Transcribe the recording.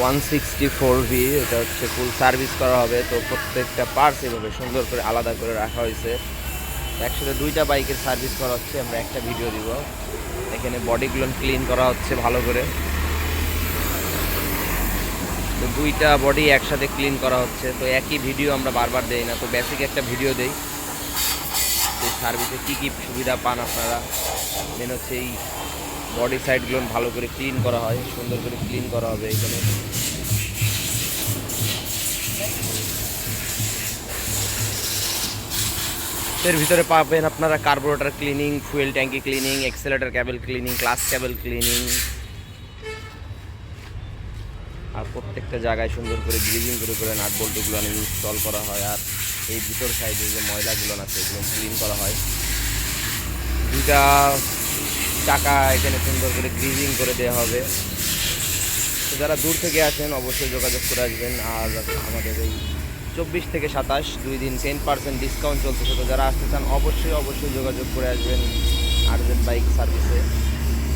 One sixty four V, এটা হচ্ছে ফুল service করা হবে। তো প্রত্যেকটা পার্টস এভাবে সুন্দর করে আলাদা করে রাখা হয়েছে। একসাথে দুইটা বাইকের সার্ভিস করা হচ্ছে, আমরা একটা ভিডিও দিব। এখানে বডিগুলো ক্লিন করা হচ্ছে ভালো করে। তো দুইটা বডি একসাথে ক্লিন করা হচ্ছে। তো একই ভিডিও আমরা বারবার দেই না, তো বেসিক একটা ভিডিও দেই। যে সার্ভিসে কী কী সুবিধা পান আপনারা? মেন হচ্ছে এই বডি সাইডগুলো ভালো করে ক্লিন করা হয়, সুন্দর করে ক্লিন করা হবে এখানে। এর ভিতরে পাবেন আপনারা কার্বোরেটর ক্লিনিং ফুয়েল ট্যাঙ্কি cleaning accelerator cable cleaning clutch cable cleaning আর প্রত্যেকটা জায়গায় সুন্দর করে গ্রিজিং করে করে নাট বল্টুগুলো ইনস্টল করা হয়। আর এই ভিতর সাইডে যে ময়লাগুলো আছে, এগুলো ক্লিন করা হয়। দুটা চাকা এখানে সুন্দর করে গ্রিজিং করে দেওয়া হবে। তো যারা দূর থেকে আসেন, অবশ্যই যোগাযোগ করে আসবেন। আর আমাদের এই চব্বিশ থেকে সাতাশ দুই দিন টেন পার্সেন্ট ডিসকাউন্ট চলতেছে। তো যারা আসতে চান, অবশ্যই অবশ্যই যোগাযোগ করে আসবেন আর্জেন্ট বাইক সার্ভিসে।